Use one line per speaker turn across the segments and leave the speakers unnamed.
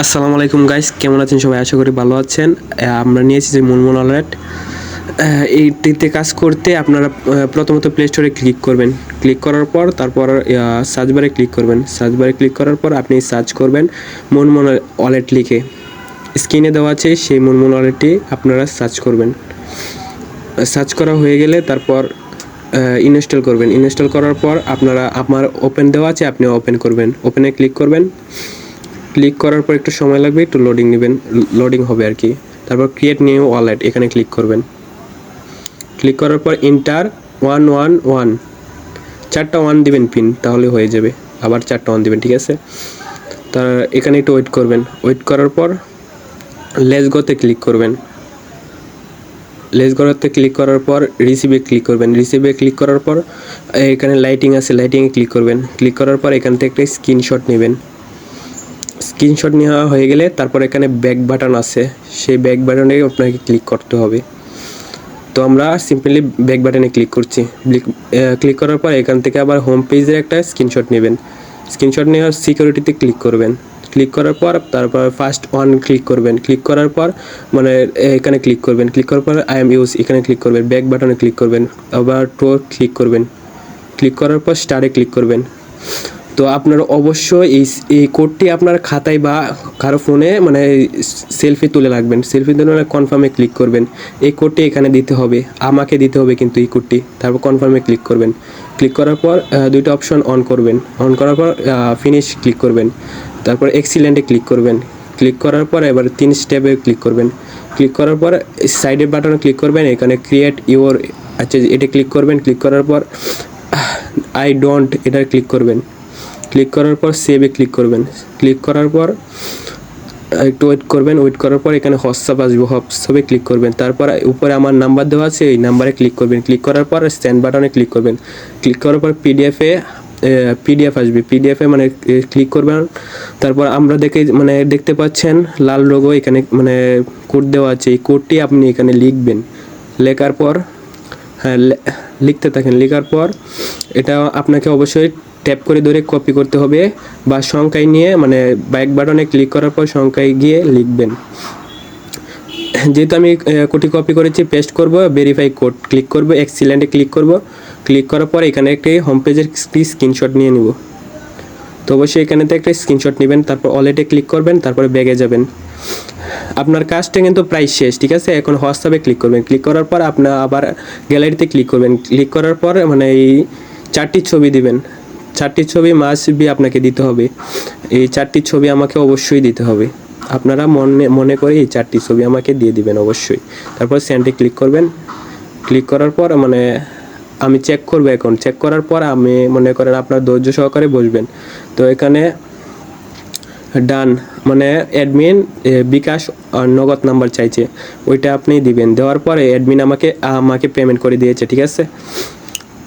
আসসালামু আলাইকুম গাইস কেমন আছেন সবাই? আশা করি ভালো আছেন। আমরা নিয়েছি যে মুনমুন অলরেট এইটিতে কাজ করতে আপনারা প্রথমত প্লে স্টোরে ক্লিক করবেন। ক্লিক করার পর তারপর সার্চ বারে ক্লিক করবেন। সার্চ বারে ক্লিক করার পর আপনি সার্চ করবেন মুনমুন ওয়ালেট লিখে। স্ক্রিনে দেওয়া আছে সেই মুনমুন ওয়ালেটটি আপনারা সার্চ করবেন। সার্চ করা হয়ে গেলে তারপর ইনস্টল করবেন। ইনস্টল করার পর আপনারা, আমার ওপেন দেওয়া আছে, আপনি ওপেন করবেন। ওপেনে ক্লিক করবেন। ক্লিক করার পর একটু সময় লাগবে, একটু লোডিং নেবেন লোডিং হবে আর কি। তারপর ক্রিয়েট নিউ ওয়ালেট এখানে ক্লিক করবেন। ক্লিক করার পর ইন্টার ওয়ান ওয়ান ওয়ান চারটা ওয়ান দিবেন পিন তাহলে হয়ে যাবে। আবার চারটা ওয়ান দিবেন, ঠিক আছে? তার এখানে একটু ওয়েট করবেন। ওয়েট করার পর লেস গোতে ক্লিক করবেন। লেস গড়াতে ক্লিক করার পর রিসিভে ক্লিক করবেন। রিসিভে ক্লিক করার পর, এখানে লাইটিং আছে লাইটিংয়ে ক্লিক করবেন। ক্লিক করার পর এখান থেকে একটা স্ক্রিনশট নেবেন। স্ক্রিনশট নেওয়া হয়ে গেলে তারপর এখানে ব্যাক বাটন আছে। সেই ব্যাক বাটনে আপনাকে ক্লিক করতে হবে। তো আমরা সিম্পলি ব্যাক বাটনে ক্লিক করছি। ক্লিক করার পর এখান থেকে আবার হোম পেজের একটা স্ক্রিনশট নেবেন। স্ক্রিনশট নেওয়ার সিকিউরিটিতে ক্লিক করবেন। ক্লিক করার পর তারপর ফার্স্ট ওয়ান ক্লিক করবেন। ক্লিক করার পর মানে এখানে ক্লিক করবেন। ক্লিক করার পর আই এম ইউজ এখানে ক্লিক করবেন। ব্যাক বাটনে ক্লিক করবেন। আবার টোর ক্লিক করবেন। ক্লিক করার পর স্টারে ক্লিক করবেন। তো আপনার অবশ্যই এই এই কোডটি আপনার খাতায় বা কারও ফোনে মানে সেলফি তুলে রাখবেন। সেলফি তুলে কনফার্মে ক্লিক করবেন। এই কোডটি এখানে দিতে হবে। আমাকে দিতে হবে কিন্তু এই কোডটি। তারপর কনফার্মে ক্লিক করবেন। ক্লিক করার পর দুইটা অপশন অন করবেন। অন করার পর ফিনিশ ক্লিক করবেন। তারপর এক্সিলেন্টে ক্লিক করবেন। ক্লিক করার পর এবার তিন স্টেপে ক্লিক করবেন। ক্লিক করার পর সাইডের বাটনে ক্লিক করবেন। এখানে ক্রিয়েট ইওর আচ্ছা এটা ক্লিক করবেন। ক্লিক করার পর আই ডোন্ট এটা ক্লিক করবেন। ক্লিক করার পর সেভে ক্লিক করবেন। ক্লিক করার পর, একটু ওয়েট করবেন। ওয়েট করার পর এখানে হোয়াটসঅ্যাপ আসবে। হোয়াটসঅ্যাপে ক্লিক করবেন। তারপর উপরে আমার নাম্বার দেওয়া আছে, এই নাম্বারে ক্লিক করবেন। ক্লিক করার পর স্ট্যান্ড বাটনে ক্লিক করবেন। ক্লিক করার পর পিডিএফে পিডিএফ আসবে। পিডিএফে মানে ক্লিক করবেন। তারপর আমরা দেখে মানে দেখতে পাচ্ছেন, লাল লোগো এখানে মানে কোড দেওয়া আছে। এই কোডটি আপনি এখানে লিখবেন। লেখার পর হ্যাঁ লিখতে থাকেন। লেখার পর, এটা আপনাকে অবশ্যই ট্যাপ করে ধরে কপি করতে হবে বা সংখ্যায় নিয়ে মানে ব্যাক বাটনে ক্লিক করার পর সংখ্যায় গিয়ে লিখবেন। যেহেতু আমি কোটি কপি করেছি পেস্ট করব ভেরিফাই কোড ক্লিক করব এক্সিলেন্টে ক্লিক করব। ক্লিক করার পর এখানে একটি হোম পেজের স্ক্রিনশট নিয়ে নিব। তো অবশ্যই এখানে থেকে একটা স্ক্রিনশট নেবেন, তারপর ওয়ালেটে ক্লিক করবেন, তারপরে ব্যাগে যাবেন। আপনার কাজটা কিন্তু প্রায় শেষ, ঠিক আছে? এখন হোয়াটসঅ্যাপে ক্লিক করবেন। ক্লিক করার পর আপনার আবার গ্যালারিতে ক্লিক করবেন। ক্লিক করার পর মানে এই চারটি ছবি দিবেন। চারটি ছবি মাস্ট বি আপনাকে দিতে হবে। এই চারটি ছবি আমাকে অবশ্যই দিতে হবে। আপনারা মনে মনে করে এই চারটি ছবি আমাকে দিয়ে দিবেন অবশ্যই। তারপর সেন্টে ক্লিক করবেন। ক্লিক করার পর মানে আমি চেক করব এখন। চেক করার পর আমি মনে করেন আপনার ধৈর্য সহকারে বসবেন। তো এখানে ডান মানে অ্যাডমিন বিকাশ নগদ নাম্বার চাইছে। ওইটা আপনি দিবেন। দেওয়ার পরে অ্যাডমিন আমাকে আমাকে পেমেন্ট করে দিয়েছে, ঠিক আছে?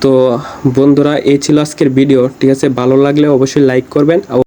তো বন্ধুরা এই ছিল আজকের ভিডিও ঠিক আছে? ভালো লাগলে অবশ্যই লাইক করবেন।